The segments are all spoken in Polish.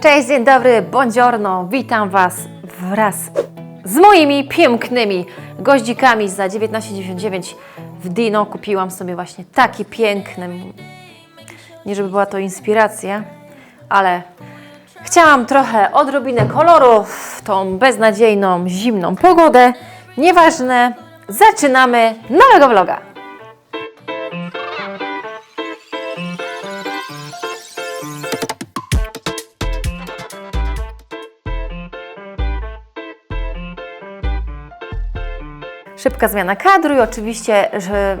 Cześć, dzień dobry, buongiorno, witam Was wraz z moimi pięknymi goździkami za 19,99 w Dino. Kupiłam sobie właśnie taki piękny, nie żeby była to inspiracja, ale chciałam trochę odrobinę koloru w tą beznadziejną, zimną pogodę. Nieważne, zaczynamy nowego vloga. Szybka zmiana kadru i oczywiście, że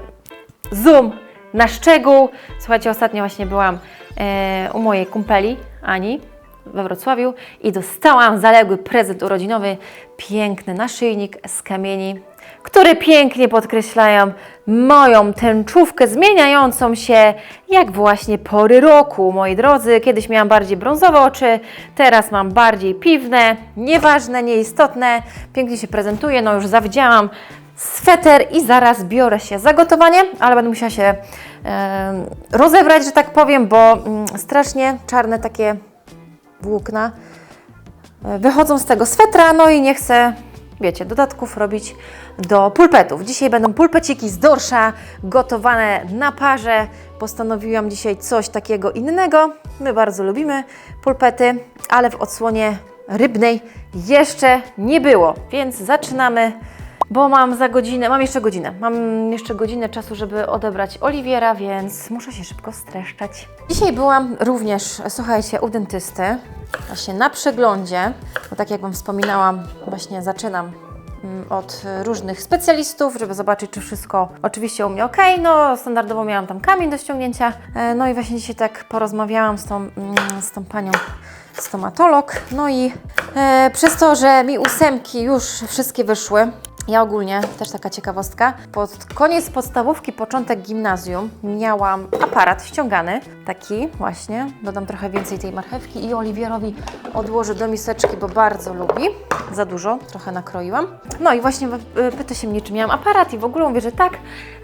zoom na szczegół. Słuchajcie, ostatnio właśnie byłam e, u mojej kumpeli Ani we Wrocławiu i dostałam zaległy prezent urodzinowy, piękny naszyjnik z kamieni, które pięknie podkreślają moją tęczówkę zmieniającą się jak właśnie pory roku, moi drodzy. Kiedyś miałam bardziej brązowe oczy, teraz mam bardziej piwne, nieważne, nieistotne, pięknie się prezentuje, no już zawidziałam sweter i zaraz biorę się za gotowanie, ale będę musiała się em, rozebrać, że tak powiem, bo mm, strasznie czarne takie włókna e, wychodzą z tego swetra, no i nie chcę, wiecie, dodatków robić do pulpetów. Dzisiaj będą pulpeciki z dorsza, gotowane na parze. Postanowiłam dzisiaj coś takiego innego. My bardzo lubimy pulpety, ale w odsłonie rybnej jeszcze nie było, więc zaczynamy bo mam za godzinę, mam jeszcze godzinę, mam jeszcze godzinę czasu, żeby odebrać Oliwiera, więc muszę się szybko streszczać. Dzisiaj byłam również, słuchajcie, u dentysty, właśnie na przeglądzie, bo tak jak Wam wspominałam, właśnie zaczynam mm, od różnych specjalistów, żeby zobaczyć, czy wszystko oczywiście u mnie ok. No, standardowo miałam tam kamień do ściągnięcia. E, No i właśnie dzisiaj tak porozmawiałam z tą, mm, z tą panią stomatolog. No i e, przez to, że mi ósemki już wszystkie wyszły, ja ogólnie, też taka ciekawostka, pod koniec podstawówki, początek gimnazjum miałam aparat ściągany, taki właśnie, dodam trochę więcej tej marchewki i Oliwierowi odłożę do miseczki, bo bardzo lubi, za dużo, trochę nakroiłam. No i właśnie pyta się mnie, czy miałam aparat i w ogóle mówię, że tak,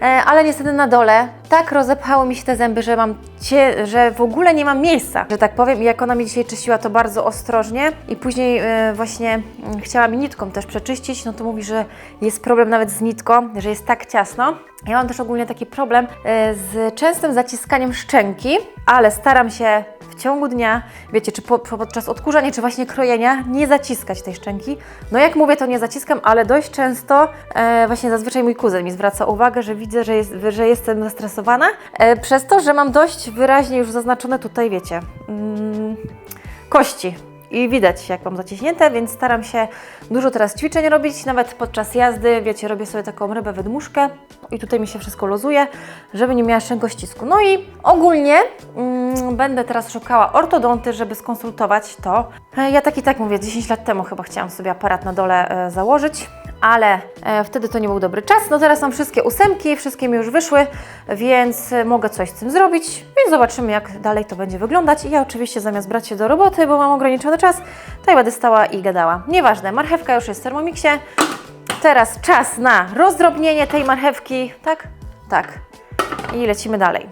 e, ale niestety na dole tak rozepchały mi się te zęby, że mam cie, że w ogóle nie mam miejsca, że tak powiem. I jak ona mi dzisiaj czyściła to bardzo ostrożnie. I później e, właśnie mm, chciała mi nitką też przeczyścić, no to mówi, że jest problem nawet z nitką, że jest tak ciasno. Ja mam też ogólnie taki problem e, z częstym zaciskaniem szczęki, ale staram się w ciągu dnia, wiecie, czy po, podczas odkurzania, czy właśnie krojenia, nie zaciskać tej szczęki. No jak mówię, to nie zaciskam, ale dość często e, właśnie zazwyczaj mój kuzyn mi zwraca uwagę, że widzę, że, jest, że jestem zestresowana, e, przez to, że mam dość wyraźnie już zaznaczone tutaj, wiecie, mm, kości. I widać, jak mam zaciśnięte, więc staram się dużo teraz ćwiczeń robić, nawet podczas jazdy, wiecie, robię sobie taką rybę wydmuszkę i tutaj mi się wszystko lozuje, żeby nie miała szczękościsku. No i ogólnie mm, będę teraz szukała ortodonty, żeby skonsultować to. E, Ja tak i tak mówię, 10 lat temu chyba chciałam sobie aparat na dole e, założyć, ale e, wtedy to nie był dobry czas. No teraz mam wszystkie ósemki, wszystkie mi już wyszły, więc e, mogę coś z tym zrobić, więc zobaczymy jak dalej to będzie wyglądać. I ja oczywiście zamiast brać się do roboty, bo mam ograniczony czas, to ja będę stała i gadała. Nieważne, marchewka już jest w Thermomixie. Teraz czas na rozdrobnienie tej marchewki, tak? Tak. I lecimy dalej.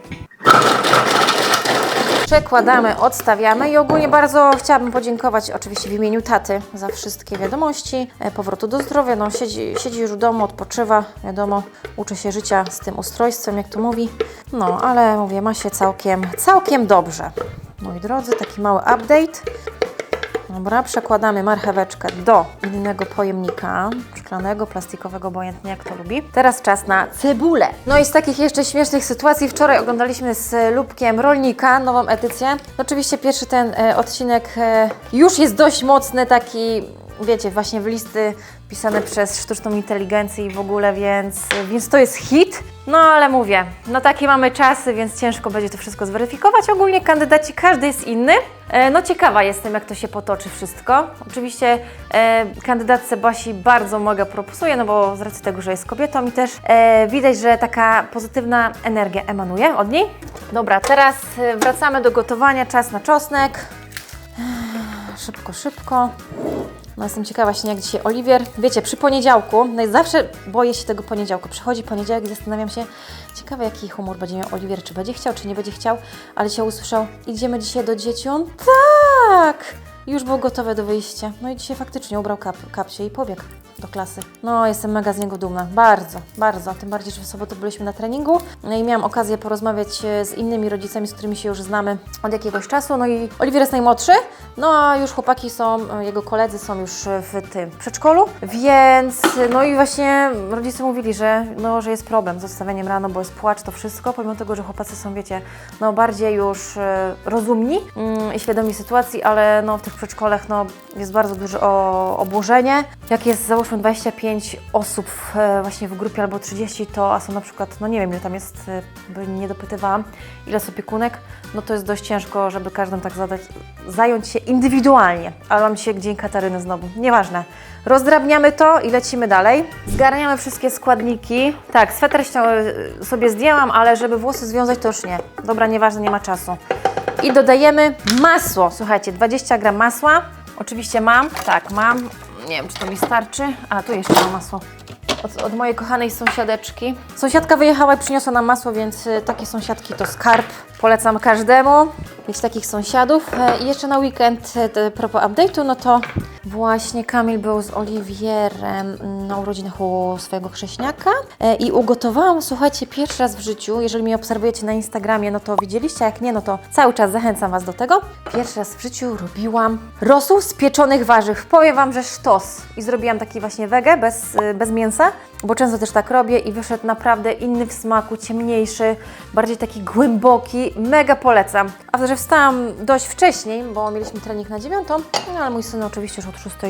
Przekładamy, odstawiamy i ogólnie bardzo chciałabym podziękować oczywiście w imieniu taty za wszystkie wiadomości, e, powrotu do zdrowia. No, siedzi, siedzi już w domu, odpoczywa, wiadomo, uczy się życia z tym ustrojstwem, jak to mówi. No, ale mówię, ma się całkiem, całkiem dobrze. Moi drodzy, taki mały update. Dobra, przekładamy marcheweczkę do innego pojemnika, szklanego, plastikowego, obojętnie jak to lubi. Teraz czas na cebulę. No i z takich jeszcze śmiesznych sytuacji, wczoraj oglądaliśmy z Lubkiem Rolnika, nową edycję. Oczywiście pierwszy ten e, odcinek e, już jest dość mocny, taki wiecie, właśnie w listy pisane przez sztuczną inteligencję i w ogóle, więc, więc to jest hit. No ale mówię, no takie mamy czasy, więc ciężko będzie to wszystko zweryfikować. Ogólnie kandydaci, każdy jest inny. E, No ciekawa jestem, jak to się potoczy wszystko. Oczywiście e, kandydatce Basi bardzo mega propsuję, no bo z racji tego, że jest kobietą i też e, widać, że taka pozytywna energia emanuje od niej. Dobra, teraz e, wracamy do gotowania, czas na czosnek. Szybko, szybko. No jestem ciekawa właśnie jak dzisiaj Oliwier. Wiecie, przy poniedziałku, no i zawsze boję się tego poniedziałku. Przychodzi poniedziałek i zastanawiam się, ciekawe jaki humor będzie miał Oliwier, czy będzie chciał, czy nie będzie chciał, ale się usłyszał, idziemy dzisiaj do dzieci, on tak! już było gotowe do wyjścia. No i dzisiaj faktycznie ubrał kap, kapcie i pobiegł do klasy. No, jestem mega z niego dumna. Bardzo, bardzo. Tym bardziej, że w sobotę byliśmy na treningu no i miałam okazję porozmawiać e, z innymi rodzicami, z którymi się już znamy od jakiegoś czasu. No i Oliwier jest najmłodszy, no a już chłopaki są, e, jego koledzy są już w tym przedszkolu, więc no i właśnie rodzice mówili, że, no, że jest problem z odstawieniem rano, bo jest płacz, to wszystko, pomimo tego, że chłopacy są, wiecie, no bardziej już e, rozumni mm, i świadomi sytuacji, ale no w tych przedszkolach no jest bardzo duże obłożenie. Jak jest załóżmy 25 osób e, właśnie w grupie albo 30, to a są na przykład, no nie wiem ile tam jest, e, bo nie dopytywałam, ile jest opiekunek, no to jest dość ciężko, żeby każdą tak zadać, zająć się indywidualnie. Ale mam dzisiaj Dzień Kataryny znowu, nieważne. Rozdrabniamy to i lecimy dalej. Zgarniamy wszystkie składniki. Tak, sweter ścią- sobie zdjęłam, ale żeby włosy związać to już nie. Dobra, nieważne, nie ma czasu. I dodajemy masło. Słuchajcie, 20 gram masła. Oczywiście mam, tak, mam. Nie wiem, czy to mi starczy. A, tu jeszcze mam masło. Od, od mojej kochanej sąsiadeczki. Sąsiadka wyjechała i przyniosła nam masło, więc y, takie sąsiadki to skarb. Polecam każdemu mieć takich sąsiadów. E, I jeszcze na weekend, e, propos update'u, no to właśnie Kamil był z Oliwierem na urodzinach u swojego chrześniaka e, i ugotowałam, słuchajcie, pierwszy raz w życiu, jeżeli mnie obserwujecie na Instagramie, no to widzieliście, jak nie, no to cały czas zachęcam Was do tego. Pierwszy raz w życiu robiłam rosół z pieczonych warzyw. Powiem Wam, że sztos. I zrobiłam taki właśnie wege, bez, bez mięsa, bo często też tak robię i wyszedł naprawdę inny w smaku, ciemniejszy, bardziej taki głęboki. Mega polecam. A że wstałam dość wcześniej, bo mieliśmy trening na dziewiątą, no ale mój syn oczywiście już od 6, y,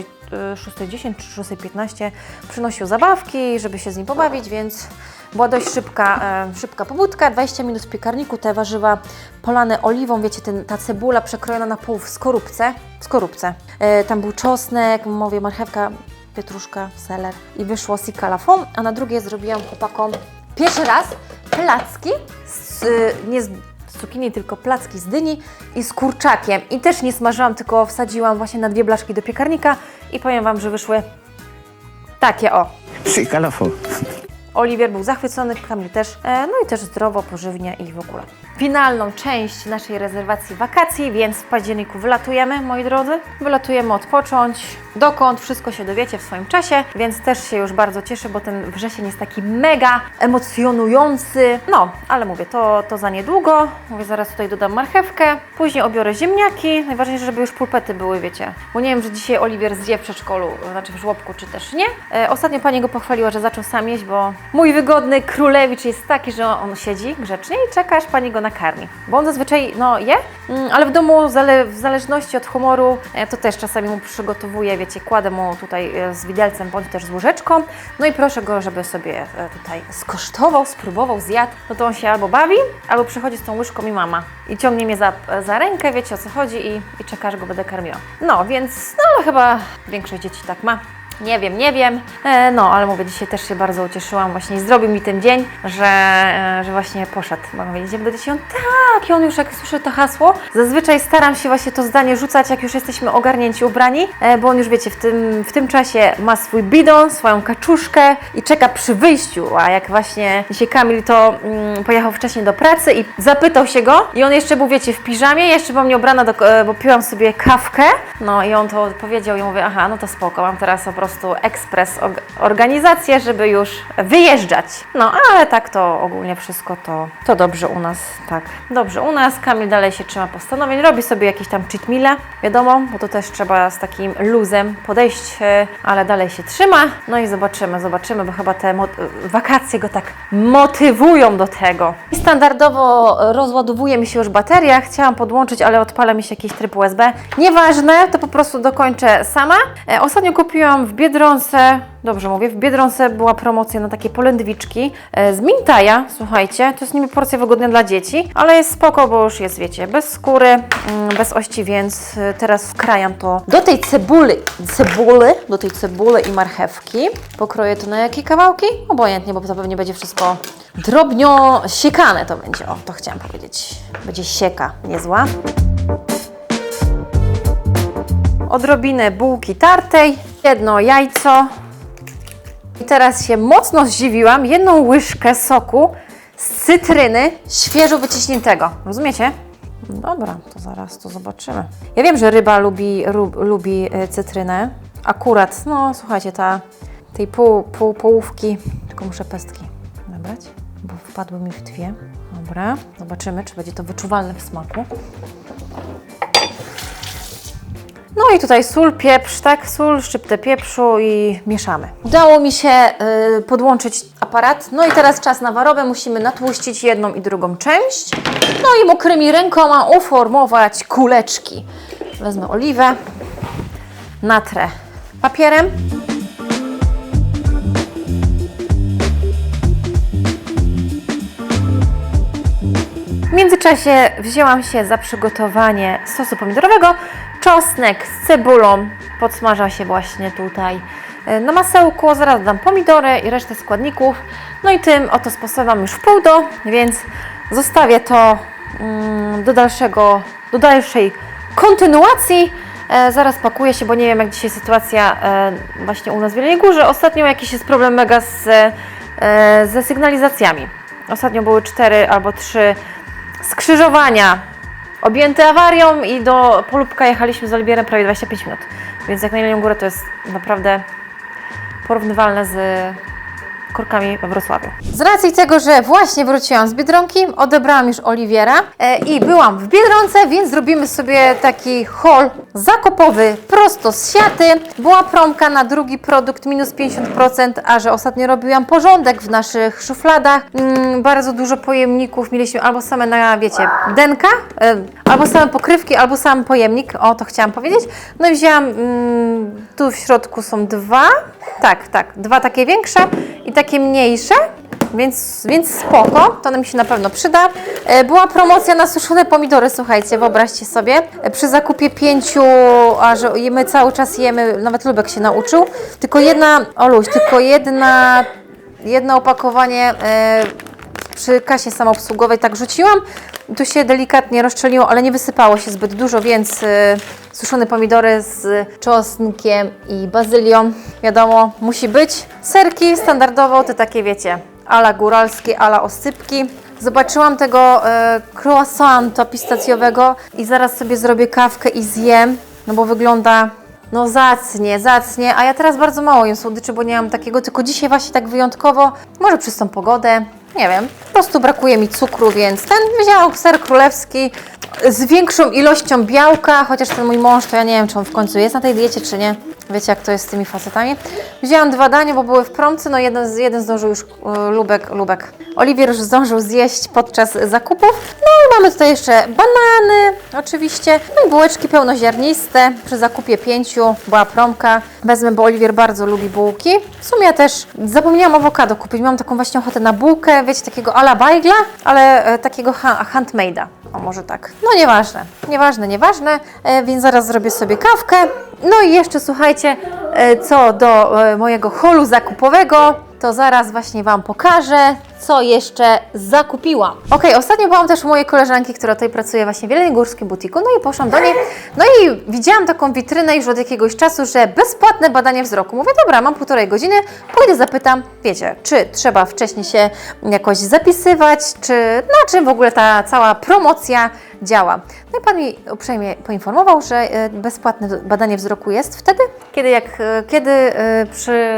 6.10 czy 6.15 przynosił zabawki, żeby się z nim pobawić, więc była dość szybka, e, szybka pobudka, 20 minut w piekarniku, te warzywa polane oliwą, wiecie, ten, ta cebula przekrojona na pół w skorupce, w skorupce. E, tam był czosnek, mówię, marchewka, pietruszka, seler i wyszło sika la fond, a na drugie zrobiłam chłopakom pierwszy raz placki, z, nie z cukinii, tylko placki z dyni i z kurczakiem. I też nie smażyłam, tylko wsadziłam właśnie na dwie blaszki do piekarnika i powiem Wam, że wyszły takie o. Sí, calafo. Oliwier był zachwycony, Kamil też, e, no i też zdrowo, pożywnie i w ogóle. Finalną część naszej rezerwacji wakacji, więc w październiku wylatujemy, moi drodzy. Wylatujemy odpocząć. Dokąd? Wszystko się dowiecie w swoim czasie, więc też się już bardzo cieszę, bo ten wrzesień jest taki mega emocjonujący. No, ale mówię, to, to za niedługo. Mówię, zaraz tutaj dodam marchewkę, później obiorę ziemniaki. Najważniejsze, żeby już pulpety były, wiecie. Bo nie wiem, że dzisiaj Oliwier zje w przedszkolu, znaczy w żłobku, czy też nie. E, ostatnio pani go pochwaliła, że zaczął sam jeść, bo mój wygodny królewicz jest taki, że on siedzi grzecznie i czeka, aż pani go nakarmi. Bo on zazwyczaj, no, je, mm, ale w domu zale, w zależności od humoru, e, to też czasami mu przygotowuję, wiecie, kładę mu tutaj e, z widelcem bądź też z łyżeczką. No i proszę go, żeby sobie e, tutaj skosztował, spróbował, zjadł. No to on się albo bawi, albo przychodzi z tą łyżką i mama. I ciągnie mnie za, za rękę, wiecie o co chodzi i, i czeka, go będę karmiła. No, więc, no chyba większość dzieci tak ma. Nie wiem, nie wiem. E, no, ale mówię, dzisiaj też się bardzo ucieszyłam. Właśnie zrobił mi ten dzień, że, e, że właśnie poszedł. Mogę powiedzieć, idziemy do dzieci. On tak, i on już jak słyszy to hasło, zazwyczaj staram się właśnie to zdanie rzucać, jak już jesteśmy ogarnięci, ubrani, e, bo on już wiecie, w tym, w tym czasie ma swój bidon, swoją kaczuszkę i czeka przy wyjściu. A jak właśnie dzisiaj Kamil to mm, pojechał wcześniej do pracy i zapytał się go, i on jeszcze był, wiecie, w piżamie, jeszcze była mnie ubrana, do, bo piłam sobie kawkę. No i on to powiedział i mówię, aha, no to spoko, mam teraz po prostu ekspres og- organizację, żeby już wyjeżdżać. No, ale tak to ogólnie wszystko to, to dobrze u nas, tak. Dobrze u nas, Kamil dalej się trzyma postanowień, robi sobie jakieś tam cheat meale, wiadomo, bo to też trzeba z takim luzem podejść, e, ale dalej się trzyma. No i zobaczymy, zobaczymy, bo chyba te wakacje go tak motywują do tego. I standardowo rozładowuje mi się już bateria, chciałam podłączyć, ale odpala mi się jakiś tryb USB. Nieważne, to po prostu dokończę sama. E, ostatnio kupiłam w Biedronce, dobrze mówię, w Biedronce była promocja na takie polędwiczki e, z Mintaja, słuchajcie, to jest niby porcja wygodna dla dzieci, ale jest spoko, bo już jest, wiecie, bez skóry, mm, bez ości, więc e, teraz wkrajam to do tej cebuli, cebuly, do tej cebuli i marchewki. Pokroję to na jakie kawałki? Obojętnie, bo to pewnie będzie wszystko drobnio siekane to będzie, o, to chciałam powiedzieć. Będzie sieka niezła odrobinę bułki tartej, jedno jajco. I teraz się mocno zdziwiłam, jedną łyżkę soku z cytryny świeżo wyciśniętego. Rozumiecie? Dobra, to zaraz to zobaczymy. Ja wiem, że ryba lubi, ru, lubi e, cytrynę. Akurat, no słuchajcie, ta, tej pół, pół połówki, tylko muszę pestki nabrać, bo wpadły mi w dwie. Dobra, zobaczymy, czy będzie to wyczuwalne w smaku. I tutaj sól, pieprz, tak? Sól, szczyptę pieprzu i mieszamy. Udało mi się y, podłączyć aparat. No i teraz czas na warowę. Musimy natłuścić jedną i drugą część. No i mokrymi rękoma uformować kuleczki. Wezmę oliwę, natrę papierem. W międzyczasie wzięłam się za przygotowanie sosu pomidorowego. Czosnek z cebulą podsmaża się właśnie tutaj e, na masełku. Zaraz dodam pomidory i resztę składników. No i tym oto sposobem już w pół do, więc zostawię to mm, do dalszego, do dalszej kontynuacji. E, zaraz pakuję się, bo nie wiem jak dzisiaj sytuacja e, właśnie u nas w Jeleniej Górze. Ostatnio jakiś jest problem mega z, ze sygnalizacjami. Ostatnio były cztery albo trzy skrzyżowania objęte awarią i do Polubka jechaliśmy z Olibierem prawie 25 minut. Więc jak na Górę to jest naprawdę porównywalne z korkami we Wrocławiu. Z racji tego, że właśnie wróciłam z Biedronki, odebrałam już Oliwiera e, i byłam w Biedronce, więc zrobimy sobie taki haul zakupowy prosto z siaty. Była promka na drugi produkt minus 50%, a że ostatnio robiłam porządek w naszych szufladach. Mm, bardzo dużo pojemników mieliśmy albo same na, wiecie, denka, e, albo same pokrywki, albo sam pojemnik, o to chciałam powiedzieć. No i wzięłam, mm, tu w środku są dwa, tak, tak, dwa takie większe i takie mniejsze. Więc, więc spoko, to nam się na pewno przyda. E, Była promocja na suszone pomidory, słuchajcie, wyobraźcie sobie. E, Przy zakupie pięciu, a że my cały czas jemy, nawet Lubek się nauczył, tylko jedna, Oluś, tylko jedna, jedno opakowanie e, przy kasie samoobsługowej tak rzuciłam. Tu się delikatnie rozszczeliło, ale nie wysypało się zbyt dużo, więc y, suszone pomidory z czosnkiem i bazylią, wiadomo, musi być. Serki standardowo, te takie wiecie, ala góralskie, ala osypki. Zobaczyłam tego y, croissanta pistacjowego i zaraz sobie zrobię kawkę i zjem, no bo wygląda no zacnie, zacnie, a ja teraz bardzo mało jem słodyczy, bo nie mam takiego, tylko dzisiaj właśnie tak wyjątkowo, może przez tą pogodę, nie wiem, po prostu brakuje mi cukru, więc ten wziąłem ser królewski z większą ilością białka, chociaż ten mój mąż, to ja nie wiem, czy on w końcu jest na tej diecie, czy nie. Wiecie, jak to jest z tymi facetami. Wzięłam dwa dania, bo były w promce, no jeden, jeden zdążył już, e, Lubek, Lubek, Oliwier już zdążył zjeść podczas zakupów. No i mamy tutaj jeszcze banany, oczywiście, no i bułeczki pełnoziarniste. Przy zakupie pięciu była promka. Wezmę, bo Oliwier bardzo lubi bułki. W sumie ja też zapomniałam awokado kupić. Miałam taką właśnie ochotę na bułkę, wiecie, takiego ala bajgla, ale e, takiego ha handmade'a. O, może tak. No nieważne, nieważne, nieważne, e, więc zaraz zrobię sobie kawkę. No i jeszcze słuchajcie, e, co do e, mojego holu zakupowego, to zaraz właśnie Wam pokażę, co jeszcze zakupiłam. Ok, ostatnio byłam też u mojej koleżanki, która tutaj pracuje właśnie w Jeleniogórskim butiku, no i poszłam do niej, no i widziałam taką witrynę już od jakiegoś czasu, że bezpłatne badanie wzroku. Mówię, dobra, mam półtorej godziny, pójdę zapytam, wiecie, czy trzeba wcześniej się jakoś zapisywać, czy na czym w ogóle ta cała promocja działa. No i Pan mi uprzejmie poinformował, że e, bezpłatne badanie wzroku jest wtedy, kiedy, jak, e, kiedy e, przy,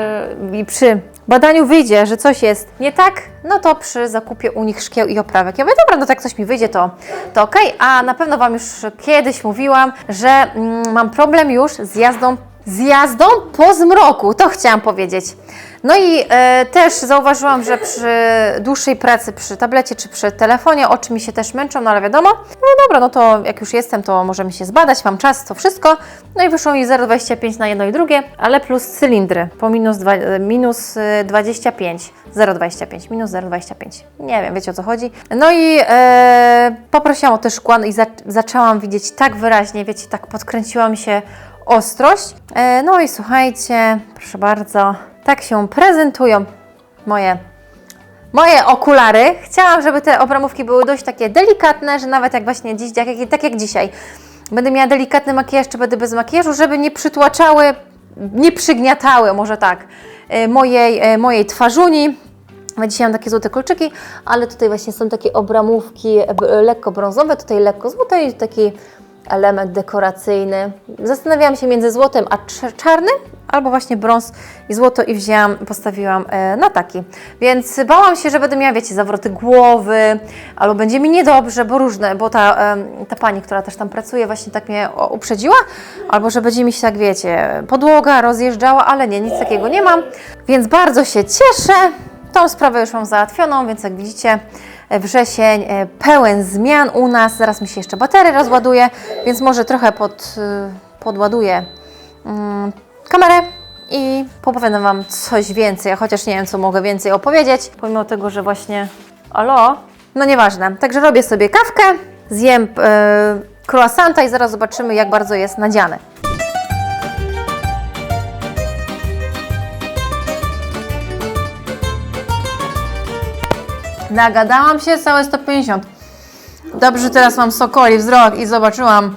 przy badaniu wyjdzie, że coś jest nie tak, no to przy zakupie u nich szkieł i oprawek. Ja mówię, dobra, no tak coś mi wyjdzie, to, to okej, a na pewno Wam już kiedyś mówiłam, że mm, mam problem już z jazdą z jazdą po zmroku, to chciałam powiedzieć. No i e, też zauważyłam, że przy dłuższej pracy przy tablecie czy przy telefonie oczy mi się też męczą, no ale wiadomo, no dobra, no to jak już jestem, to możemy się zbadać, mam czas, to wszystko. No i wyszło mi 0,25 na jedno i drugie, ale plus cylindry po minus, dwa, e, minus e, 25, 0,25, minus 0,25. Nie wiem, wiecie o co chodzi. No i e, poprosiłam o te szkła no i za, zaczęłam widzieć tak wyraźnie, wiecie, tak podkręciła mi się ostrość. E, no i słuchajcie, proszę bardzo, tak się prezentują moje, moje okulary. Chciałam, żeby te obramówki były dość takie delikatne, że nawet jak właśnie dziś, tak jak, tak jak dzisiaj, będę miała delikatny makijaż, czy będę bez makijażu, żeby nie przytłaczały, nie przygniatały, może tak, e, mojej, e, mojej twarzuni. Dzisiaj mam takie złote kolczyki, ale tutaj właśnie są takie obramówki lekko brązowe, tutaj lekko złote i taki element dekoracyjny. Zastanawiałam się między złotem a cz- czarnym, albo właśnie brąz i złoto i wzięłam, postawiłam e, na taki. Więc bałam się, że będę miała, wiecie, zawroty głowy, albo będzie mi niedobrze, bo różne, bo ta, ta pani, która też tam pracuje, właśnie tak mnie uprzedziła, albo że będzie mi się tak, wiecie, podłoga rozjeżdżała, ale nie, nic takiego nie mam. Więc bardzo się cieszę. Tą sprawę już mam załatwioną, więc jak widzicie, wrzesień e, pełen zmian u nas. Zaraz mi się jeszcze bateria rozładuje, więc może trochę pod, y, podładuję mm, kamerę i opowiadam Wam coś więcej, chociaż nie wiem, co mogę więcej opowiedzieć, pomimo tego, że właśnie alo, no nieważne. Także robię sobie kawkę, zjem e, croissanta i zaraz zobaczymy, jak bardzo jest nadziane. Nagadałam się całe 150. Dobrze, teraz mam sokoli wzrok i zobaczyłam,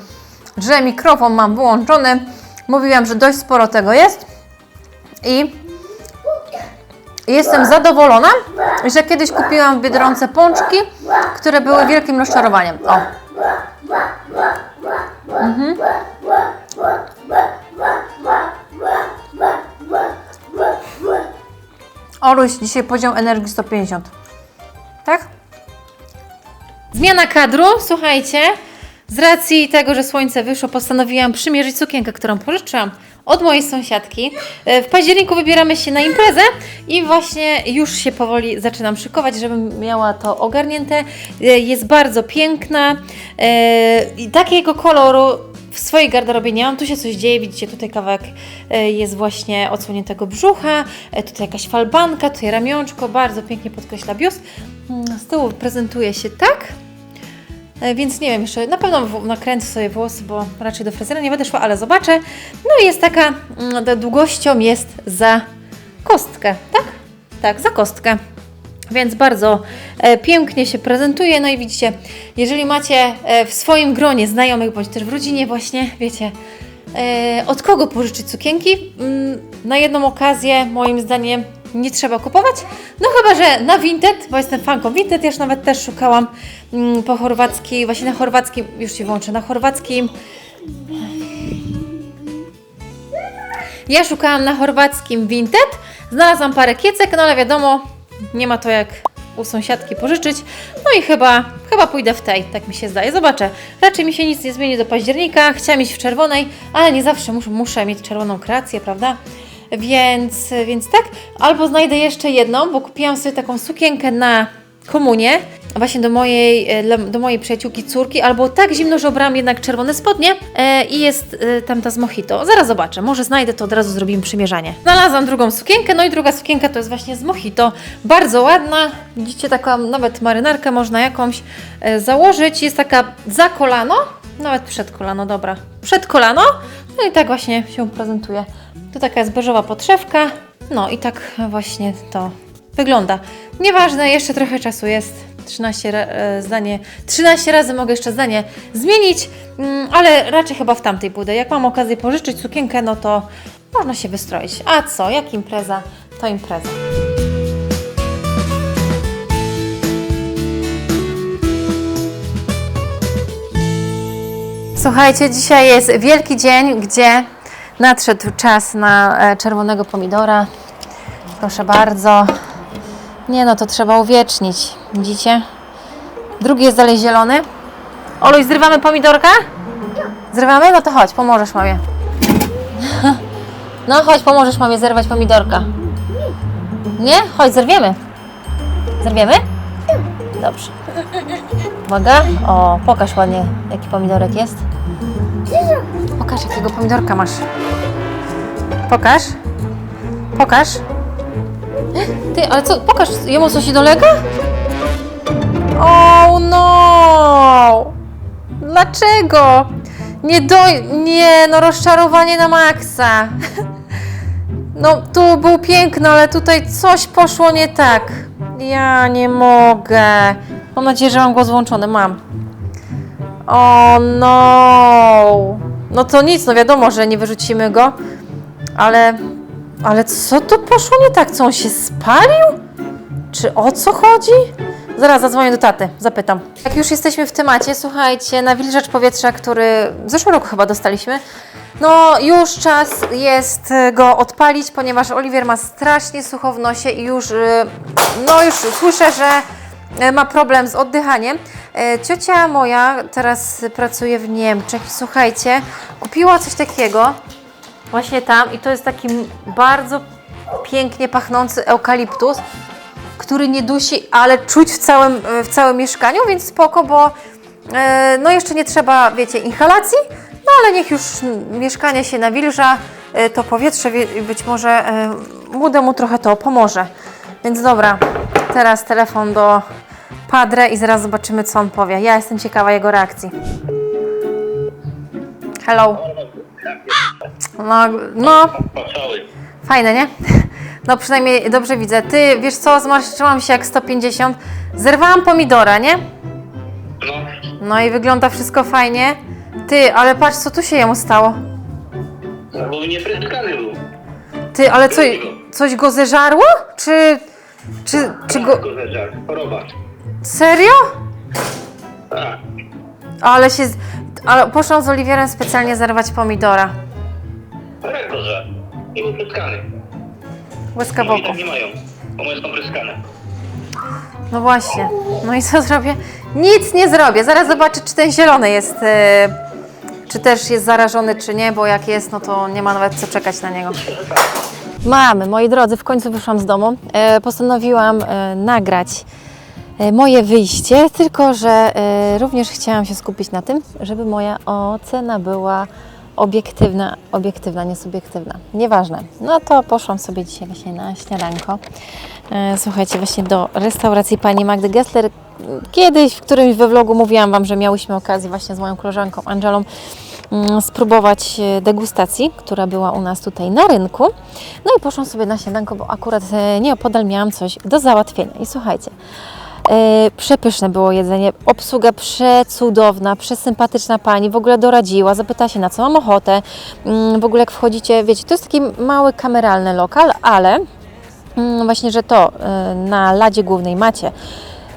że mikrofon mam wyłączony. Mówiłam, że dość sporo tego jest. I jestem zadowolona, że kiedyś kupiłam w Biedronce pączki, które były wielkim rozczarowaniem. O. Mhm. Oluś, dzisiaj poziom energii 150. Tak? Zmiana kadru, słuchajcie. Z racji tego, że słońce wyszło, postanowiłam przymierzyć sukienkę, którą pożyczyłam od mojej sąsiadki. E, W październiku wybieramy się na imprezę i właśnie już się powoli zaczynam szykować, żebym miała to ogarnięte. E, Jest bardzo piękna e, i takiego koloru w swojej garderobie nie mam. Tu się coś dzieje, widzicie, tutaj kawałek e, jest właśnie odsłoniętego brzucha, e, tutaj jakaś falbanka, tutaj ramionczko, bardzo pięknie podkreśla biust. Mm, Z tyłu prezentuje się tak. E, Więc nie wiem, jeszcze na pewno nakręcę sobie włosy, bo raczej do fryzjera nie będę szła, ale zobaczę. No i jest taka, mm, długością jest za kostkę, tak? Tak, za kostkę. Więc bardzo e, pięknie się prezentuje. No i widzicie, jeżeli macie e, w swoim gronie znajomych, bądź też w rodzinie właśnie, wiecie, e, od kogo pożyczyć sukienki, mm, na jedną okazję moim zdaniem nie trzeba kupować. No chyba, że na Vinted, bo jestem fanką Vinted, ja już nawet też szukałam mm, po chorwackiej, właśnie na chorwackim, już się włączę, na chorwackim Ja szukałam na chorwackim Vinted, znalazłam parę kiecek, no ale wiadomo, nie ma to jak u sąsiadki pożyczyć. No i chyba, chyba pójdę w tej, tak mi się zdaje. Zobaczę. Raczej mi się nic nie zmieni do października. Chciałam iść w czerwonej, ale nie zawsze muszę, muszę mieć czerwoną kreację, prawda? Więc, więc tak. Albo znajdę jeszcze jedną, bo kupiłam sobie taką sukienkę na komunię, właśnie do mojej, e, do mojej przyjaciółki córki, albo tak zimno, że obrałam jednak czerwone spodnie e, i jest e, tam ta z mojito. Zaraz zobaczę, może znajdę to, od razu zrobimy przymierzanie. Znalazłam drugą sukienkę, no i druga sukienka to jest właśnie z mojito. Bardzo ładna, widzicie, taką nawet marynarkę można jakąś założyć. Jest taka za kolano, nawet przed kolano, dobra, przed kolano. No i tak właśnie się prezentuje. To taka jest beżowa podszewka, no i tak właśnie to wygląda. Nieważne, jeszcze trochę czasu jest. 13 ra- e, zdanie, 13 razy mogę jeszcze zdanie zmienić, mm, ale raczej chyba w tamtej pójdę. Jak mam okazję pożyczyć sukienkę, no to można się wystroić. A co, jak impreza, to impreza. Słuchajcie, dzisiaj jest wielki dzień, gdzie nadszedł czas na e, czerwonego pomidora. Proszę bardzo. Nie no, to trzeba uwiecznić. Widzicie? Drugi jest dalej zielony. Oluś, zrywamy pomidorka? Zrywamy? No to chodź, pomożesz mamie. No chodź, pomożesz mamie zerwać pomidorka. Nie? Chodź, zerwiemy. Zerwiemy? Dobrze. Uwaga. O, pokaż ładnie, jaki pomidorek jest. Pokaż, jakiego pomidorka masz. Pokaż. Pokaż. Ty, ale co, pokaż, jemu coś się dolega? Oh no! Dlaczego? Nie do... Nie, no rozczarowanie na maksa. No, tu był piękny, ale tutaj coś poszło nie tak. Ja nie mogę. Mam nadzieję, że mam głos włączony. Mam. O no! No to nic, no wiadomo, że nie wyrzucimy go, ale... Ale co tu poszło nie tak? Co, on się spalił? Czy o co chodzi? Zaraz zadzwonię do taty, zapytam. Jak już jesteśmy w temacie, słuchajcie, nawilżacz powietrza, który w zeszłym roku chyba dostaliśmy, no już czas jest e, go odpalić, ponieważ Oliwier ma strasznie sucho w nosie i już, e, no już słyszę, że e, ma problem z oddychaniem. Ciocia moja teraz pracuje w Niemczech i słuchajcie, kupiła coś takiego właśnie tam i to jest taki bardzo pięknie pachnący eukaliptus, który nie dusi, ale czuć w całym, w całym mieszkaniu, więc spoko, bo e, no jeszcze nie trzeba, wiecie, inhalacji, no ale niech już mieszkanie się nawilża, e, to powietrze wie- być może e, młodemu trochę to pomoże. Więc dobra, teraz telefon do Padre i zaraz zobaczymy, co on powie. Ja jestem ciekawa jego reakcji. Hello. No, no. Fajne, nie? No przynajmniej dobrze widzę. Ty, wiesz co, zmarszczyłam się jak 150. Zerwałam pomidora, nie? No, No i wygląda wszystko fajnie. Ty, ale patrz, co tu się jemu stało. bo niepryskany był. Ty, ale co, coś go zeżarło? Czy, czy, czy go... Go zeżar, choroba. Serio? Tak. Ale się... z- Ale poszłam z Oliwierem specjalnie zerwać pomidora. Go żar. Nie był pryskany. Łyska boku. tak nie mają, bo moje są pryskane. No właśnie. No i co zrobię? Nic nie zrobię. Zaraz zobaczę, czy ten zielony jest... e, Czy też jest zarażony, czy nie, bo jak jest, no to nie ma nawet co czekać na niego. Mamy, moi drodzy, w końcu wyszłam z domu. E, postanowiłam e, nagrać e, moje wyjście, tylko że e, również chciałam się skupić na tym, żeby moja ocena była obiektywna, obiektywna, nie subiektywna. Nieważne. No to poszłam sobie dzisiaj właśnie na śniadanko. E, słuchajcie, właśnie do restauracji pani Magdy Gessler. Kiedyś w którymś we vlogu mówiłam Wam, że miałyśmy okazję właśnie z moją koleżanką Angelą mm, spróbować e, degustacji, która była u nas tutaj na rynku. No i poszłam sobie na śniadanko, bo akurat e, nieopodal miałam coś do załatwienia. I słuchajcie, przepyszne było jedzenie, obsługa przecudowna, przesympatyczna pani, w ogóle doradziła, zapytała się na co mam ochotę. Mm, W ogóle jak wchodzicie, wiecie, to jest taki mały kameralny lokal, ale mm, właśnie, że to e, na ladzie głównej macie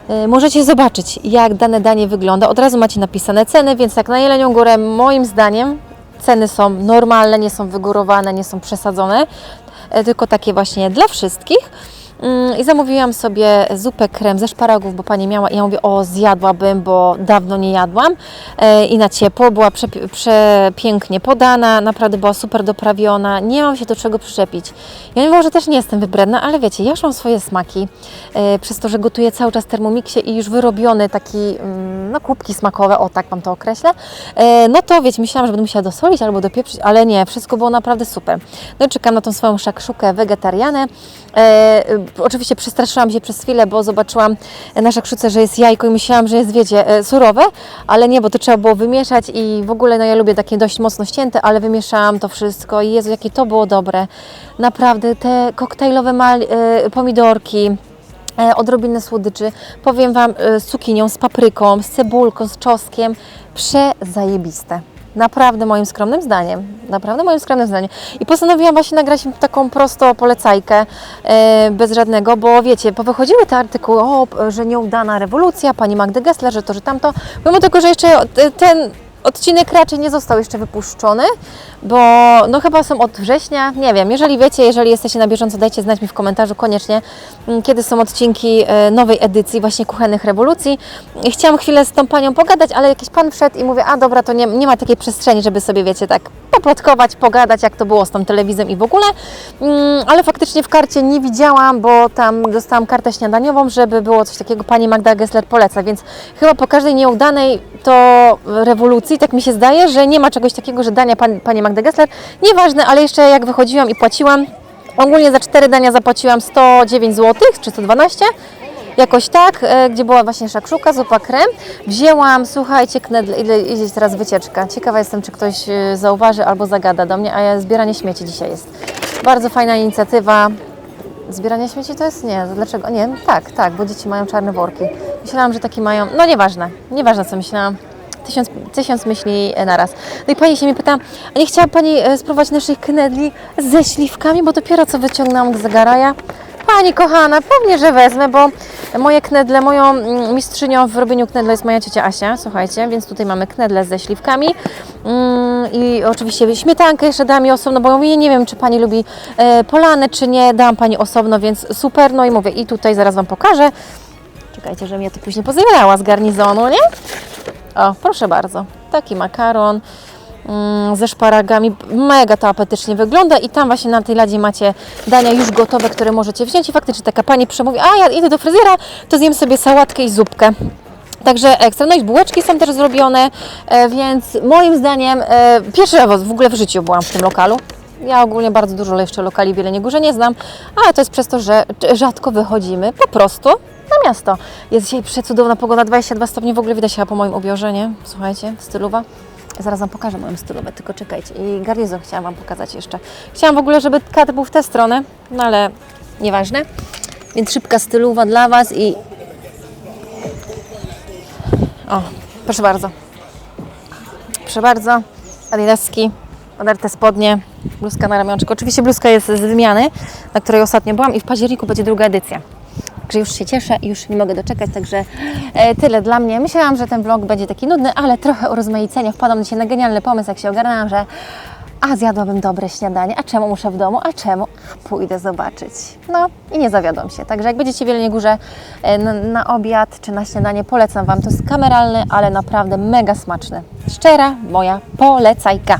E, Możecie zobaczyć, jak dane danie wygląda. Od razu macie napisane ceny, więc jak na Jelenią Górę, moim zdaniem, ceny są normalne, nie są wygórowane, nie są przesadzone, e, tylko takie właśnie dla wszystkich. Mm, I zamówiłam sobie zupę krem ze szparagów, bo pani miała. I ja mówię, o, zjadłabym, bo dawno nie jadłam. E, I na ciepło była przepi- przepięknie podana, naprawdę była super doprawiona. Nie mam się do czego przyczepić. Ja mimo, że też nie jestem wybredna, ale wiecie, ja mam swoje smaki. E, przez to, że gotuję cały czas w i już wyrobiony taki, mm, no kubki smakowe, o tak Wam to określę, e, no to wiecie, myślałam, że będę musiała dosolić albo dopieprzyć, ale nie, wszystko było naprawdę super. No i czekam na tą swoją szakszukę wegetarianę. Oczywiście przestraszyłam się przez chwilę, bo zobaczyłam na szakszuce, że jest jajko i myślałam, że jest, wiecie, e, surowe, ale nie, bo to trzeba było wymieszać i w ogóle, no ja lubię takie dość mocno ścięte, ale wymieszałam to wszystko i Jezu, jakie to było dobre. Naprawdę, te koktajlowe e, pomidorki, e, odrobinę słodyczy. Powiem Wam z cukinią, z papryką, z cebulką, z czosnkiem. Przezajebiste. Naprawdę moim skromnym zdaniem. Naprawdę moim skromnym zdaniem. I postanowiłam właśnie nagrać taką prosto polecajkę e, bez żadnego, bo wiecie, powychodziły te artykuły, o, że nieudana rewolucja, pani Magdy Gessler, że to, że tamto. Mimo tego, że jeszcze te- ten odcinek raczej nie został jeszcze wypuszczony, bo no chyba są od września, nie wiem, jeżeli wiecie, jeżeli jesteście na bieżąco, dajcie znać mi w komentarzu koniecznie, m, kiedy są odcinki e, nowej edycji właśnie Kuchennych Rewolucji. Chciałam chwilę z tą panią pogadać, ale jakiś pan wszedł i mówię, a dobra, to nie, nie ma takiej przestrzeni, żeby sobie, wiecie, tak poplotkować, pogadać, jak to było z tą telewizją i w ogóle, Mm, ale faktycznie w karcie nie widziałam, bo tam dostałam kartę śniadaniową, żeby było coś takiego, pani Magda Gessler poleca, więc chyba po każdej nieudanej to rewolucji, tak mi się zdaje, że nie ma czegoś takiego, że dania pan, pani Magda Gessler, nieważne, ale jeszcze jak wychodziłam i płaciłam, ogólnie za cztery dania zapłaciłam 109 zł, czy 112, Jakoś tak, e, gdzie była właśnie szakszuka, zupa krem. Wzięłam, słuchajcie, knedle, ile idzie teraz wycieczka. Ciekawa jestem, czy ktoś e, zauważy albo zagada do mnie, a ja zbieranie śmieci dzisiaj jest. Bardzo fajna inicjatywa. Zbieranie śmieci to jest? Nie, dlaczego? Nie, tak, tak, bo dzieci mają czarne worki. Myślałam, że taki mają, no nieważne, nieważne co myślałam. Tysiąc, tysiąc myśli e, naraz. No i pani się mnie pyta, a nie chciała Pani e, spróbować naszych knedli ze śliwkami, bo dopiero co wyciągnęłam z zagaraja. Pani kochana, pewnie, że wezmę, bo moje knedle, moją mm, mistrzynią w robieniu knedle jest moja ciocia Asia, słuchajcie, więc tutaj mamy knedle ze śliwkami mm, i oczywiście śmietankę jeszcze dam mi osobno, bo ja mówię, nie wiem, czy Pani lubi e, polane, czy nie, dam Pani osobno, więc super, no i mówię, i tutaj zaraz Wam pokażę. Czekajcie, żebym ja to później pozabierała z garnizonu, nie? O, proszę bardzo, taki makaron mm, ze szparagami, mega to apetycznie wygląda i tam właśnie na tej ladzie macie dania już gotowe, które możecie wziąć i faktycznie taka Pani przemówi, a ja idę do fryzjera, to zjem sobie sałatkę i zupkę. Także ekstra, no i bułeczki są też zrobione, e, więc moim zdaniem e, pierwszy raz w ogóle w życiu byłam w tym lokalu. Ja ogólnie bardzo dużo jeszcze lokali w Jeleniej Górze nie znam, ale to jest przez to, że rzadko wychodzimy po prostu na miasto. Jest dzisiaj przecudowna pogoda, 22 stopnie, w ogóle widać chyba po moim ubiorze, nie? Słuchajcie, stylowa. Zaraz Wam pokażę moją stylówę, tylko czekajcie. I garnizon chciałam Wam pokazać jeszcze. Chciałam w ogóle, żeby kadr był w tę stronę, no ale nieważne. Więc szybka stylowa dla Was i... O, proszę bardzo. Proszę bardzo. Adidaski, podarte spodnie, bluzka na ramionczku. Oczywiście bluzka jest z wymiany, na której ostatnio byłam i w październiku będzie druga edycja. Także już się cieszę i już nie mogę doczekać, także e, tyle dla mnie. Myślałam, że ten vlog będzie taki nudny, ale trochę urozmaicenia. Wpadłam dzisiaj na genialny pomysł, jak się ogarnęłam, że a zjadłabym dobre śniadanie, a czemu muszę w domu, a czemu pójdę zobaczyć. No i nie zawiodłam się. Także jak będziecie w Jeleniej Górze e, na, na obiad czy na śniadanie, polecam Wam. To jest kameralny, ale naprawdę mega smaczny. Szczera moja polecajka.